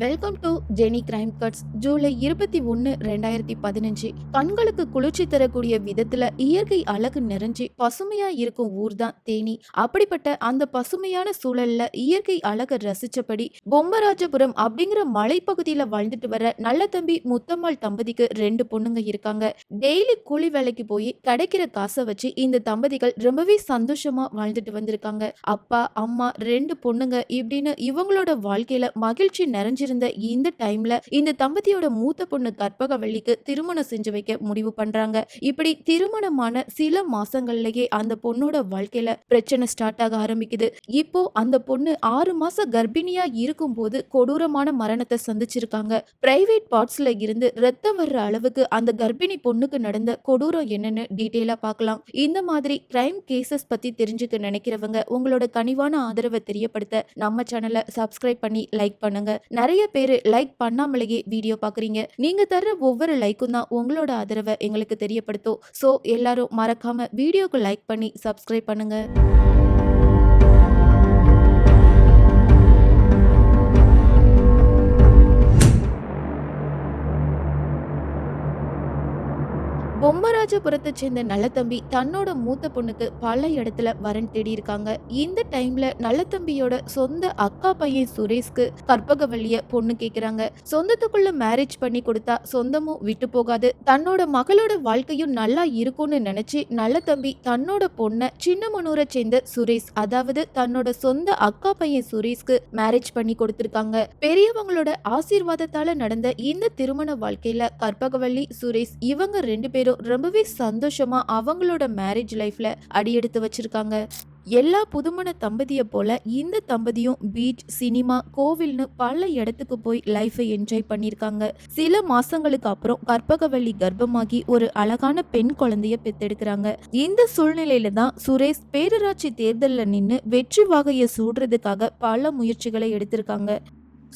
Welcome to Jeni crime cuts July இருபத்தி ஒன்னு ரெண்டாயிரத்தி பதினஞ்சு. கண்களுக்கு குளிர்ச்சி தரக்கூடிய விதத்துல இயற்கை அழகு நிறைஞ்சு பசுமையா இருக்கும் ஊர் தான். தேனி அப்படிப்பட்ட அந்த பசுமையான சூழல்ல இயற்கை அழகை ரசிச்சபடி பொம்மராஜபுரம் அப்படிங்கிற மலைப்பகுதியில வாழ்ந்துட்டு வர நல்ல தம்பி முத்தம்மாள் தம்பதிக்கு ரெண்டு பொண்ணுங்க இருக்காங்க. டெய்லி கூலி வேலைக்கு போய் கிடைக்கிற காசை வச்சு இந்த தம்பதிகள் ரொம்பவே சந்தோஷமா வாழ்ந்துட்டு வந்திருக்காங்க. அப்பா அம்மா ரெண்டு பொண்ணுங்க இப்படின்னு இவங்களோட வாழ்க்கையில மகிழ்ச்சி நிறைஞ்சிருந்த இந்த டைம்ல இந்த தம்பதியோட மூத்த பொண்ணு கற்பகவள்ளிக்கு திருமணம் செஞ்சு வைக்க முடிவு பண்றாங்க. இப்படி திருமணமான சில மாசங்கள்லயே அந்த பொண்ணோட வாழ்க்கையில பிரச்சனை ஸ்டார்ட் ஆக ஆரம்பிக்குது. இப்போ அந்த பொண்ணு ஆறு மாச கர்ப்பிணியா இருக்கும் போது கொடூரமான மரணத்தை சந்திச்சிருக்காங்க. பிரைவேட் பார்ட்ஸ்ல இருந்து ரத்தம் வர்ற அளவுக்கு அந்த கர்ப்பிணி பொண்ணுக்கு நடந்த கொடூரம் என்னன்னு டீட்டெயிலா பார்க்கலாம். இந்த மாதிரி கிரைம் கேசஸ் பத்தி தெரிஞ்சுக்க நினைக்கிறவங்க உங்களோட கனிவான ஆதரவை தெரியப்படுத்த நம்ம சேனலை சப்ஸ்கிரைப் பண்ணி லைக் பண்ணுங்க. நிறைய பேர் லைக் பண்ணாமலேயே வீடியோ பார்க்குறீங்க நீங்கள் தர்ற ஒவ்வொரு லைக்கும் தான் உங்களோட ஆதரவை எங்களுக்கு தெரியப்படுத்தும். ஸோ எல்லாரும் மறக்காம வீடியோக்கு லைக் பண்ணி சப்ஸ்கிரைப் பண்ணுங்க. ராஜபுரத்தை சேர்ந்த நல்லத்தம்பி தன்னோட மூத்த பொண்ணுக்கு பல இடத்துல வரன் தேடி இருக்காங்க இந்த டைம்ல நல்லத்தம்பியோட சொந்த அக்கா பையன் சுரேஷ்க்கு கற்பகவல்லிய பொண்ணு கேக்குறாங்க. சொந்தத்துக்குள்ள மேரேஜ் பண்ணி கொடுத்தா சொந்தமும் விட்டு போகாது. தன்னோட மகளோட வாழ்க்கையும் நல்லா இருக்கும்னு நினைச்சு நல்லத்தம்பி தன்னோட பொண்ணை சின்னமனூரை சேர்ந்த சுரேஷ் அதாவது தன்னோட சொந்த அக்கா பையன் சுரேஷ்க்கு மேரேஜ் பண்ணி கொடுத்திருக்காங்க. பெரியவங்களோட ஆசீர்வாதத்தால நடந்த இந்த திருமண வாழ்க்கையில கற்பகவல்லி சுரேஷ் இவங்க ரெண்டு பேரும் ரொம்பவே சந்தோஷமா அவங்களோட மேரேஜ் லைஃப்ல அடியெடுத்து வச்சிருக்காங்க. எல்லா புதுமண தம்பதியை போல இந்த தம்பதியும் பீச் சினிமா கோவில்னு பல இடத்துக்கு போய் லைஃபை என்ஜாய் பண்ணியிருக்காங்க. சில மாசங்களுக்கு அப்புறம் கற்பகவள்ளி கர்ப்பமாகி ஒரு அழகான பெண் குழந்தைய பெத்தெடுக்கிறாங்க இந்த சூழ்நிலையில தான் சுரேஷ் பேரராட்சி தேர்தலில் நின்று வெற்றி வாகையை சூடுறதுக்காக பல முயற்சிகளை எடுத்திருக்காங்க.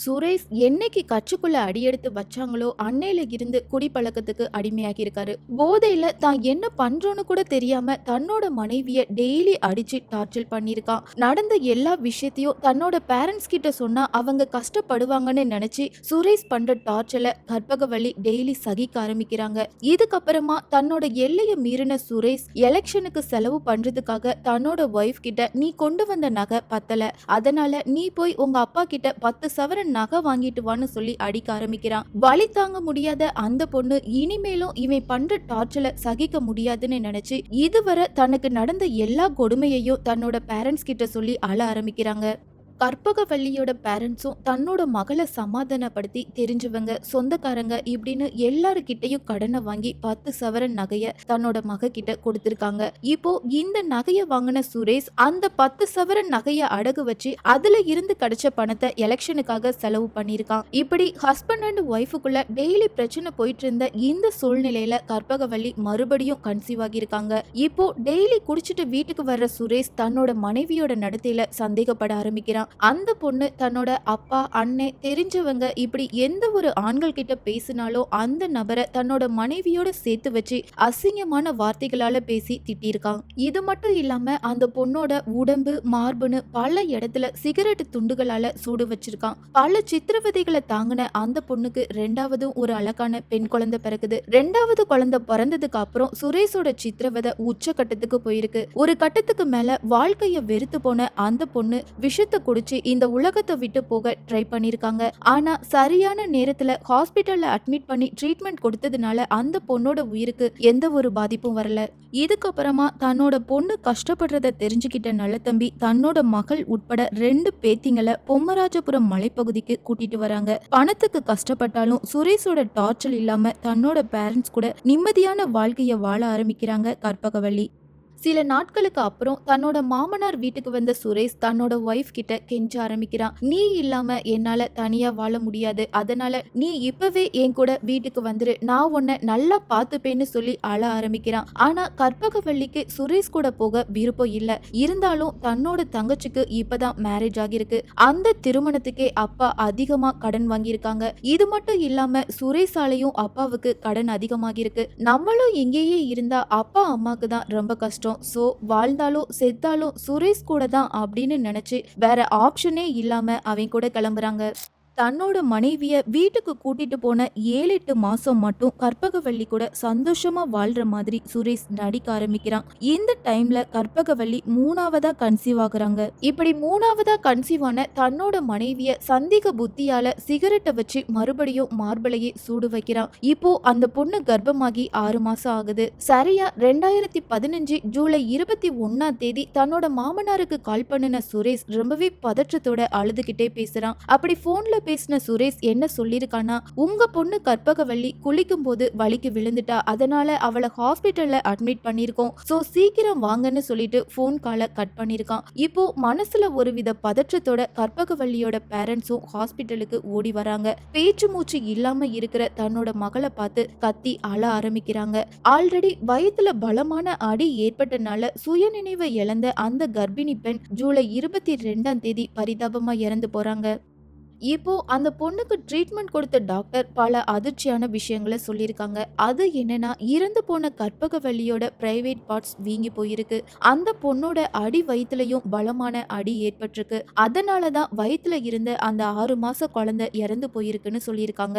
சுரேஷ் என்னைக்கு கட்சிக்குள்ள அடியெடுத்து வச்சாங்களோ அன்னையில இருந்து குடிப்பழக்கத்துக்கு அடிமையாகி இருக்காரு. போதையில தான் என்ன பண்றோன்னு கூட தெரியாம தன்னோட மனைவிய டெய்லி அடிச்சு டார்ச்சர் பண்ணியிருக்கான். நடந்த எல்லா விஷயத்தையும் தன்னோட பேரண்ட்ஸ் கிட்ட சொன்னா அவங்க கஷ்டப்படுவாங்கன்னு நினைச்சு சுரேஷ் பண்ற டார்ச்சரை கற்பகவள்ளி டெய்லி சகிக்க ஆரம்பிக்கிறாங்க. இதுக்கப்புறமா தன்னோட எல்லையை மீறின சுரேஷ் எலெக்ஷனுக்கு செலவு பண்றதுக்காக தன்னோட ஒய்ஃப் கிட்ட நீ கொண்டு வந்த நகை பத்தல. அதனால நீ போய் உங்க அப்பா கிட்ட பத்து சவரன் நகை வாங்கிட்டு வான்னு சொல்லி அடிக்க ஆரம்பிக்கிறான் வலி தாங்க முடியாத அந்த பொண்ணு இனிமேலும் இவன் பண்ற டார்ச்சல சகிக்க முடியாதுன்னு நினைச்சு இதுவரை தனக்கு நடந்த எல்லா கொடுமையையும் தன்னோட பேரண்ட்ஸ் கிட்ட சொல்லி அழ ஆரம்பிக்கிறாங்க. கற்பகவல்லியோட பேரண்ட்ஸும் தன்னோட மகளை சமாதானப்படுத்தி தெரிஞ்சவங்க சொந்தக்காரங்க இப்படின்னு எல்லாருக்கிட்டையும் கடனை வாங்கி பத்து சவரன் நகைய தன்னோட மக கிட்ட கொடுத்திருக்காங்க. இப்போ இந்த நகைய வாங்கின சுரேஷ் அந்த பத்து சவரன் நகைய அடகு வச்சு அதுல இருந்து கிடைச்ச பணத்தை எலெக்ஷனுக்காக செலவு பண்ணியிருக்கான். இப்படி ஹஸ்பண்ட் அண்ட் ஒய்ஃபுக்குள்ள டெய்லி பிரச்சனை போயிட்டு இருந்த இந்த சூழ்நிலையில கற்பகவல்லி மறுபடியும் கன்சீவ் ஆகியிருக்காங்க. இப்போ டெய்லி குடிச்சிட்டு வீட்டுக்கு வர்ற சுரேஷ் தன்னோட மனைவியோட நடத்தையில சந்தேகப்பட ஆரம்பிக்கிறான். அந்த பொண்ணு தன்னோட அப்பா அண்ணே தெரிஞ்சவங்க இப்படி எந்த ஒரு ஆண்கள் கிட்ட பேசினாலும் அந்த நபரை தன்னோட மனைவியோட சேர்த்து வச்சு அசிங்கமான வார்த்தைகளால பேசி திட்டியிருக்கான். இது மட்டும் இல்லாம அந்த பொண்ணோட உடம்பு மார்புன்னு பல இடத்துல சிகரெட் துண்டுகளால சூடு வச்சிருக்கான். பல சித்திரவதைகளை தாங்கின அந்த பொண்ணுக்கு ரெண்டாவதும் ஒரு அழகான பெண் குழந்தை பிறகுது ரெண்டாவது குழந்தை பிறந்ததுக்கு அப்புறம் சுரேஷோட சித்திரவதை உச்ச கட்டத்துக்கு போயிருக்கு. ஒரு கட்டத்துக்கு மேல வாழ்க்கைய வெறுத்து போன அந்த பொண்ணு விஷத்தை குடிச்சு இந்த உலகத்தை விட்டு போக ட்ரை பண்ணியிருக்காங்க ஆனா சரியான நேரத்துல ஹாஸ்பிட்டல்ல அட்மிட் பண்ணி ட்ரீட்மெண்ட் கொடுத்ததுனால அந்த பொண்ணோட உயிருக்கு எந்த ஒரு பாதிப்பும் வரல. இதுக்கப்புறமா தன்னோட பொண்ணு கஷ்டப்படுறத தெரிஞ்சுக்கிட்ட நல்ல தம்பி தன்னோட மகள் உட்பட ரெண்டு பேத்திங்களை பொம்மராஜபுரம் மலைப்பகுதிக்கு கூட்டிட்டு வராங்க. பணத்துக்கு கஷ்டப்பட்டாலும் சுரேஷோட டார்ச்சல் இல்லாம தன்னோட பேரண்ட்ஸ் கூட நிம்மதியான வாழ்க்கைய வாழ ஆரம்பிக்கிறாங்க கற்பகவள்ளி சில நாட்களுக்கு அப்புறம் தன்னோட மாமனார் வீட்டுக்கு வந்த சுரேஷ் தன்னோட ஒய்ஃப் கிட்ட கெஞ்ச ஆரம்பிக்கிறான். நீ இல்லாம என்னால தனியா வாழ முடியாது. அதனால நீ இப்பவே என் கூட வீட்டுக்கு வந்துரு. நான் உன்னை நல்லா பார்த்துப்பேன்னு சொல்லி அழ ஆரம்பிக்கிறான். ஆனா கற்பகவள்ளிக்கு சுரேஷ் கூட போக விருப்பம் இல்ல. இருந்தாலும் தன்னோட தங்கச்சிக்கு இப்பதான் மேரேஜ் ஆகியிருக்கு. அந்த திருமணத்துக்கே அப்பா அதிகமா கடன் வாங்கியிருக்காங்க. இது மட்டும் இல்லாம சுரேஷாலையும் அப்பாவுக்கு கடன் அதிகமாகியிருக்கு. நம்மளும் இங்கேயே இருந்தா அப்பா அம்மாக்கு தான் ரொம்ப கஷ்டம். ஸோ வாழ்ந்தாலும் செத்தாலும் சுரேஷ் கூட தான் அப்படின்னு நினச்சி வேற ஆப்ஷனே இல்லாமல் அவன் கூட கிளம்புறாங்க. தன்னோட மனைவிய வீட்டுக்கு கூட்டிட்டு போன ஏழு எட்டு மாசம் மட்டும் கற்பகவள்ளி கூட சந்தோஷமா வாழ்ற மாதிரி சுரேஷ் நடிக்க ஆரம்பிக்கிறான். இந்த டைம்ல கற்பகவள்ளி மூணாவதா கன்சீவ் ஆகுறாங்க. இப்படி மூணாவதா கன்சீவ் ஆன தன்னோட மனைவிய சந்தேக புத்தியால சிகரெட்டை வச்சு மறுபடியும் மார்பலையே சூடு வைக்கிறான். இப்போ அந்த பொண்ணு கர்ப்பமாகி ஆறு மாசம் ஆகுது. சரியா ரெண்டாயிரத்தி பதினஞ்சு ஜூலை இருபத்தி ஒன்னாம் தேதி தன்னோட மாமனாருக்கு கால் பண்ணின சுரேஷ் ரொம்பவே பதற்றத்தோட அழுதுகிட்டே பேசுறான். அப்படி போன்ல பேசின சுரேஷ் என்ன சொல்லியிருக்கானா உங்க பொண்ணு கற்பகவள்ளி குளிக்கும் போது வலிக்கு விழுந்துட்டா அதனால அவளை ஹாஸ்பிட்டல்ல அட்மிட் பண்ணிருக்கோம் சோ சீக்கிரம் வாங்கன்னு சொல்லிட்டு போன் காலை கட் பண்ணிருக்கான் இப்போ மனசுல ஒருவித பதற்றத்தோட கற்பகவல்லியோட பேரண்ட்ஸும் ஹாஸ்பிட்டலுக்கு ஓடி வராங்க. பேச்சு மூச்சு இல்லாம இருக்கிற தன்னோட மகளை பார்த்து கத்தி அழ ஆரம்பிக்கிறாங்க. ஆல்ரெடி வயத்துல பலமான அடி ஏற்பட்டனால சுயநினைவை இழந்த அந்த கர்ப்பிணி பெண் ஜூலை இருபத்தி ரெண்டாம் தேதி பரிதாபமா இறந்து போறாங்க. இப்போ அந்த பொண்ணுக்கு ட்ரீட்மெண்ட் கொடுத்த டாக்டர் பல அதிர்ச்சியான விஷயங்களை சொல்லியிருக்காங்க. அது என்னன்னா இறந்து போன கற்பகவல்லியோட பிரைவேட் பார்ட்ஸ் வீங்கி போயிருக்கு. அந்த பொண்ணோட அடி வயிற்றுலையும் பலமான அடி ஏற்பட்டிருக்கு. அதனால தான் வயிற்றுல இருந்த அந்த ஆறு மாச குழந்தை இறந்து போயிருக்குன்னு சொல்லியிருக்காங்க.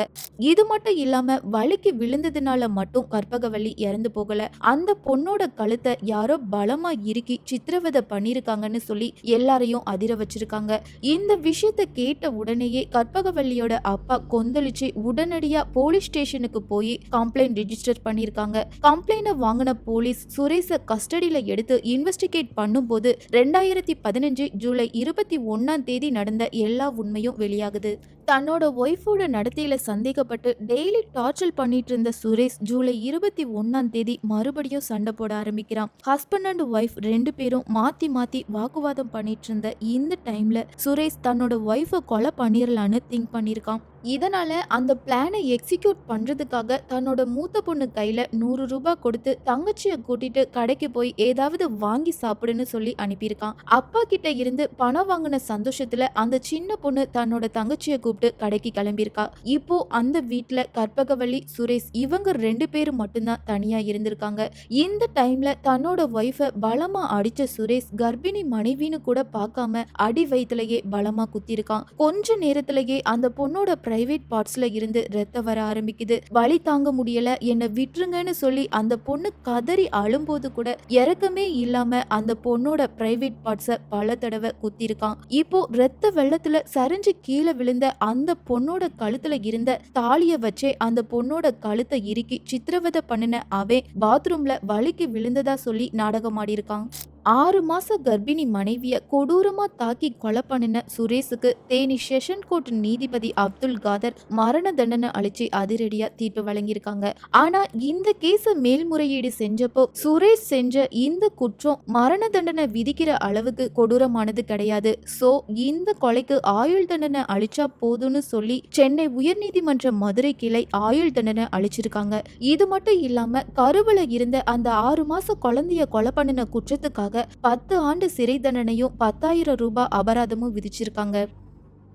இது மட்டும் இல்லாம வலிக்கு விழுந்ததுனால மட்டும் கற்பகவல்லி இறந்து போகல. அந்த பொண்ணோட கழுத்தை யாரோ பலமா இறுக்கி சித்திரவதை பண்ணியிருக்காங்கன்னு சொல்லி எல்லாரையும் அதிர வச்சிருக்காங்க. இந்த விஷயத்தை கேட்ட உடனே உடனேயே கற்பகவல்லியோட அப்பா கொந்தளிச்சு உடனடியா போலீஸ் ஸ்டேஷனுக்கு போய் கம்ப்ளைண்ட் ரிஜிஸ்டர் பண்ணிருக்காங்க கம்ப்ளைண்ட வாங்கின போலீஸ் சுரேஷ கஸ்டடியில எடுத்து இன்வெஸ்டிகேட் பண்ணும்போது ரெண்டாயிரத்தி பதினஞ்சு ஜூலை இருபத்தி ஒன்னாம் தேதி நடந்த எல்லா உண்மையும் வெளியாகுது. தன்னோட ஒய்ஃபோட நடத்தையில சந்தேகப்பட்டு டெய்லி டார்ச்சர் பண்ணிட்டு இருந்த சுரேஷ் ஜூலை இருபத்தி ஒன்னாம் தேதி மறுபடியும் சண்டை போட ஆரம்பிக்கிறான். ஹஸ்பண்ட் அண்ட் ஒய்ஃப் ரெண்டு பேரும் மாத்தி மாத்தி வாக்குவாதம் பண்ணிட்டு இருந்த இந்த டைம்ல சுரேஷ் தன்னோட ஒய்ஃபை கொலை பண்ணி பண்ணிடலான்னு திங்க் பண்ணியிருக்கான். இதனால் அந்த பிளானை எக்ஸிக்யூட் பண்ணுறதுக்காக தன்னோட மூத்த பொண்ணு கையில் நூறு ரூபாய் கொடுத்து தங்கச்சியை கூட்டிட்டு கடைக்கு போய் ஏதாவது வாங்கி சாப்பிடுன்னு சொல்லி அனுப்பியிருக்கான். அப்பா கிட்ட இருந்து பணம் வாங்கின சந்தோஷத்தில் அந்த சின்ன பொண்ணு தன்னோட தங்கச்சியை கூப்பிட்டு கடைக்கு கிளம்பியிருக்கா. இப்போ அந்த வீட்டில் கற்பகவள்ளி சுரேஷ் இவங்க ரெண்டு பேரும் மட்டும்தான் தனியாக இருந்திருக்காங்க. இந்த டைம்ல தன்னோட ஒய்ஃபை பலமாக அடிச்ச சுரேஷ் கர்ப்பிணி மனைவின்னு கூட பார்க்காம அடி வயிற்றுலயே பலமாக குத்திருக்கான் கொஞ்ச நேரத்திலேயே அந்த பொண்ணோட பிரைவேட் பார்ட்ஸ்ல இருந்து ரத்தம் வர ஆரம்பிக்குது. வலி தாங்க முடியல. என்னை விட்டுருங்கன்னு சொல்லி அந்த பொண்ணு கதறி அழும்போது கூட இறக்கமே இல்லாம அந்த பொண்ணோட பிரைவேட் பார்ட்ஸ பல தடவை குத்திருக்கான். இப்போ ரத்த வெள்ளத்துல சரிஞ்சு கீழே விழுந்த அந்த பொண்ணோட கழுத்துல இருந்த தாலிய வச்சே அந்த பொண்ணோட கழுத்தை இறுக்கி சித்திரவதை பண்ணின அவன் பாத்ரூம்ல வலிக்கு விழுந்ததா சொல்லி நாடகம் ஆடியிருக்கான் ஆறு மாச கர்ப்பிணி மனைவியை கொடூரமா தாக்கி கொலை பண்ணின சுரேஷுக்கு தேனி செஷன் கோர்ட் நீதிபதி அப்துல் காதர் மரண தண்டனை அளிச்சு அதிரடியா தீர்ப்பு வழங்கியிருக்காங்க. ஆனா இந்த கேஸ மேல்முறையீடு செஞ்சப்போ சுரேஷ் செஞ்ச இந்த குற்றம் மரண தண்டனை விதிக்கிற அளவுக்கு கொடூரமானது கிடையாது. சோ இந்த கொலைக்கு ஆயுள் தண்டனை அளிச்சா போதும்னு சொல்லி சென்னை உயர்நீதிமன்ற மதுரை கிளை ஆயுள் தண்டனை அளிச்சிருக்காங்க. இது மட்டும் இல்லாம கருவில இருந்த அந்த ஆறு மாச குழந்தைய கொலை பண்ணின குற்றத்துக்காக பத்து ஆண்டு சிறை தண்டனையும் பத்தாயிரம் ரூபாய் அபராதமும் விதிச்சிருக்காங்க.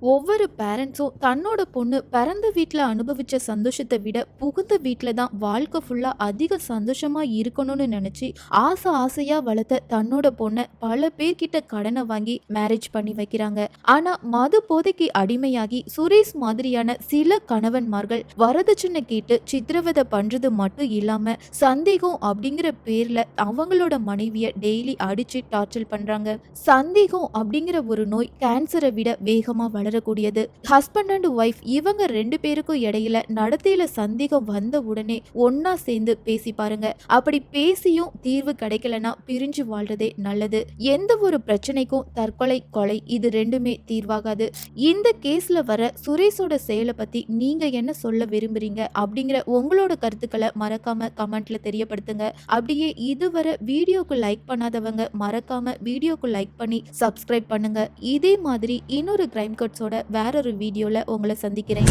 ஒவ்வொரு பேரண்ட்ஸும் தன்னோட பொண்ணு பிறந்த வீட்டில் அனுபவித்த சந்தோஷத்தை விட புகுந்த வீட்டில் தான் வாழ்க்கை ஃபுல்லாக அதிக சந்தோஷமாக இருக்கணும்னு நினச்சி ஆசை ஆசையாக வளர்த்த தன்னோட பொண்ணை பல பேர்கிட்ட கடனை வாங்கி மேரேஜ் பண்ணி வைக்கிறாங்க. ஆனால் மது போதைக்கு அடிமையாகி சுரேஷ் மாதிரியான சில கணவன்மார்கள் வரதட்சணை கேட்டு சித்திரவதை பண்ணுறது மட்டும் இல்லாமல் சந்தேகம் அப்படிங்கிற பேரில் அவங்களோட மனைவியை டெய்லி அடித்து டார்ச்சர் பண்ணுறாங்க சந்தேகம் அப்படிங்கிற ஒரு நோய் கேன்சரை விட வேகமாக வளர் உணரக்கூடியது. ஹஸ்பண்ட் அண்ட் ஒய்ஃப் இவங்க ரெண்டு பேருக்கும் இடையில நடத்தையில சந்தேகம் வந்த உடனே ஒன்னா சேர்ந்து பேசி பாருங்க. அப்படி பேசியும் தீர்வு கிடைக்கலனா பிரிஞ்சு வாழ்றதே நல்லது. எந்த ஒரு பிரச்சனைக்கும் தற்கொலை கொலை இது ரெண்டுமே தீர்வாகாது. இந்த கேஸ்ல வர சுரேஷோட செயலை பத்தி நீங்க என்ன சொல்ல விரும்புறீங்க அப்படிங்கிற உங்களோட கருத்துக்களை மறக்காம கமெண்ட்ல தெரியப்படுத்துங்க. அப்படியே இதுவரை வீடியோக்கு லைக் பண்ணாதவங்க மறக்காம வீடியோக்கு லைக் பண்ணி சப்ஸ்கிரைப் பண்ணுங்க. இதே மாதிரி இன்னொரு கிரைம் கட்ஸோட வேறொரு வீடியோவில் உங்களை சந்திக்கிறேன்.